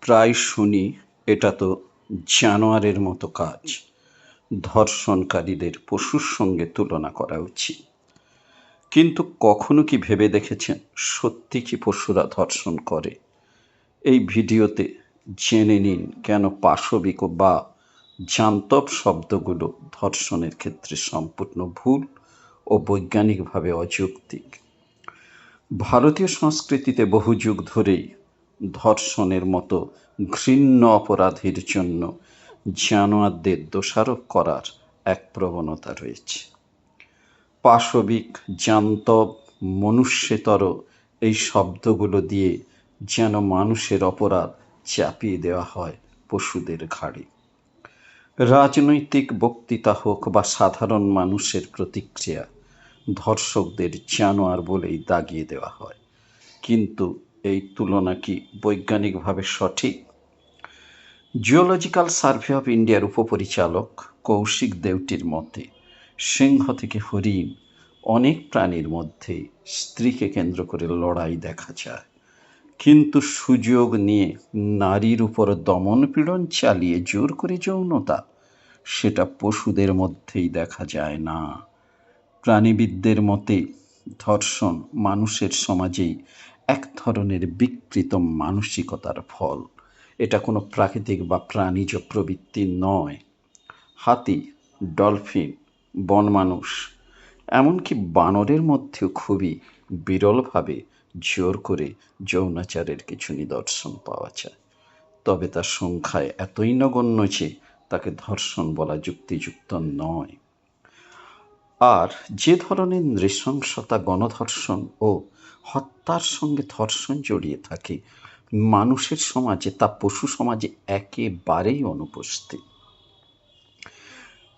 প্রায় শুনি, এটা তো জানোয়ারের মতো কাজ। ধর্ষণকারীদের পশুর সঙ্গে তুলনা করা উচিত। কিন্তু কখনো কি ভেবে দেখেছেন সত্যি কি পশুরা ধর্ষণ করে? এই ভিডিওতে জেনে নিন কেন পাশবিক বা জান্তব শব্দগুলো ধর্ষণের ক্ষেত্রে সম্পূর্ণ ভুল ও বৈজ্ঞানিকভাবে অযৌক্তিক। ভারতীয় সংস্কৃতিতে বহু যুগ ধরেই ধর্ষণের মতো ঘৃণ্য অপরাধের জন্য জানোয়ারদের দোষারোপ করার এক প্রবণতা রয়েছে। পাশবিক, জান্তব, মনুষ্যতর এই শব্দগুলো দিয়ে যেন মানুষের অপরাধ চাপিয়ে দেওয়া হয় পশুদের ঘাড়ে। রাজনৈতিক বক্তৃতা হোক বা সাধারণ মানুষের প্রতিক্রিয়া, ধর্ষকদের জানোয়ার বলেই দাগিয়ে দেওয়া হয়। কিন্তু এই তুলনা কি বৈজ্ঞানিকভাবে সঠিক? জিওলজিক্যাল সার্ভে অফ ইন্ডিয়ার উপপরিচালক কৌশিক দেউটির মতে, সিংহ থেকে হরিণ অনেক প্রাণীর মধ্যে স্ত্রীকে কেন্দ্র করে লড়াই দেখা যায়। কিন্তু সুযোগ নিয়ে নারীর উপর দমন পীড়ন চালিয়ে জোর করে যৌনতা, সেটা পশুদের মধ্যেই দেখা যায় না। প্রাণীবিদদের মতে, ধর্ষণ মানুষের সমাজেই এক ধরনের বিকৃত মানসিকতার ফল। এটা কোনো প্রাকৃতিক বা প্রাণীজ প্রবৃত্তি নয়। হাতি, ডলফিন বন মানুষ এমনকি বানরের মধ্যেও খুবই বিরলভাবে জোর করে যৌনাচারের কিছু নিদর্শন পাওয়া যায়। তবে তার সংখ্যায় এতই নগণ্য যে তাকে ধর্ষণ বলা যুক্তিযুক্ত নয়। আর যে ধরনের নৃশংসতা, গণধর্ষণ ও হত্যার সঙ্গে ধর্ষণ জড়িয়ে থাকে। মানুষের সমাজে তা পশু সমাজে একেবারেই অনুপস্থিত।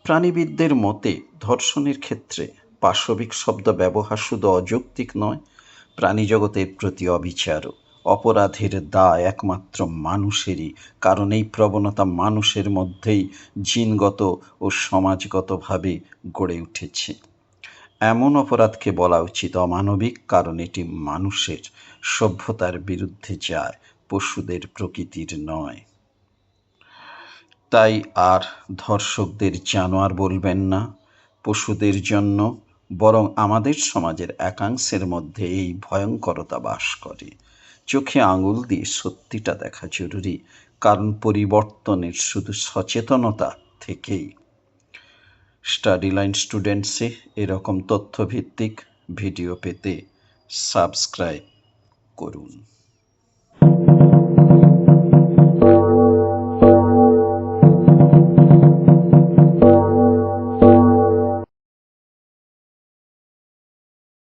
প্রাণীবিদদের মতে ধর্ষণের ক্ষেত্রে পাশবিক শব্দ ব্যবহার শুধু অযৌক্তিক নয় প্রাণীজগতের প্রতি অবিচারও। অপরাধের দায় একমাত্র মানুষেরই, কারণ এই প্রবণতা মানুষের মধ্যেই জিনগত ও সমাজগতভাবে গড়ে উঠেছে। এমন অপরাধকে বলা উচিত অমানবিক, কারণ এটি মানুষের সভ্যতার বিরুদ্ধে যায়, পশুদের প্রকৃতির নয়। তাই আর ধর্ষকদের জানোয়ার বলবেন না। পশুদের জন্য বরং আমাদের সমাজের একাংশের মধ্যে এই ভয়ঙ্করতা বাস করে। চোখে আঙুল দিয়ে সত্যিটা দেখা জরুরি, কারণ পরিবর্তনের শুধু সচেতনতা থেকেই। স্টাডি লাইন স্টুডেন্টসে এরকম তথ্যভিত্তিক ভিডিও পেতে সাবস্ক্রাইব করুন।